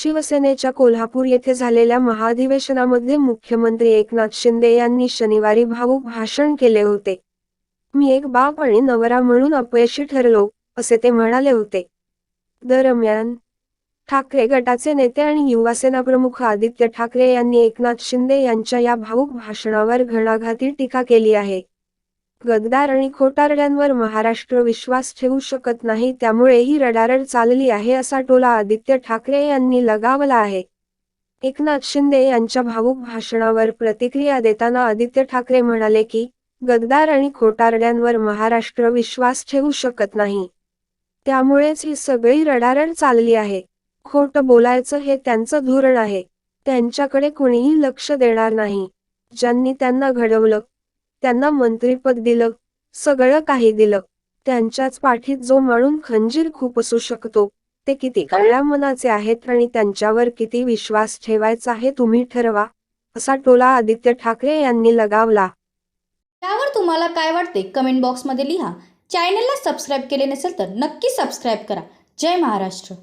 शिवसेनेच्या कोल्हापूर येथे झालेल्या महाधिवेशनामध्ये मुख्यमंत्री एकनाथ शिंदे यांनी शनिवारी भावूक भाषण केले होते. मी एक बाप आणि नवरा म्हणून अपयशी ठरलो असे ते म्हणाले होते. दरम्यान ठाकरे गटाचे नेते आणि युवासेना प्रमुख आदित्य ठाकरे यांनी एकनाथ शिंदे यांच्या या भावूक भाषणावर घणाघाती टीका केली आहे. गद्दार आणि खोटारड्यांवर महाराष्ट्र विश्वास ठेवू शकत नाही त्यामुळे ही रडारड चालली आहे असा टोला आदित्य ठाकरे यांनी लगावला आहे. एकनाथ शिंदे यांच्या भावुक भाषणावर प्रतिक्रिया देताना आदित्य ठाकरे म्हणाले की गद्दार आणि खोटारड्यांवर महाराष्ट्र विश्वास ठेवू शकत नाही. त्यामुळेच ही सगळी रडारड चालली आहे. खोट बोलायचं हे त्यांचं धोरण आहे. त्यांच्याकडे कोणीही लक्ष देणार नाही. ज्यांनी त्यांना घडवलं त्यांना मंत्रीपद दिलं सगळं काही दिलं. त्यांच्याच पाठीत जो म्हणून खंजीर खूप असू शकतो ते किती कळल्या मनाचे आहेत आणि त्यांच्यावर किती विश्वास ठेवायचा हे तुम्ही ठरवा असा टोला आदित्य ठाकरे यांनी लगावला. त्यावर तुम्हाला काय वाटते कमेंट बॉक्समध्ये लिहा. चॅनलला सबस्क्राईब केले नसेल तर नक्की सबस्क्राईब करा. जय महाराष्ट्र.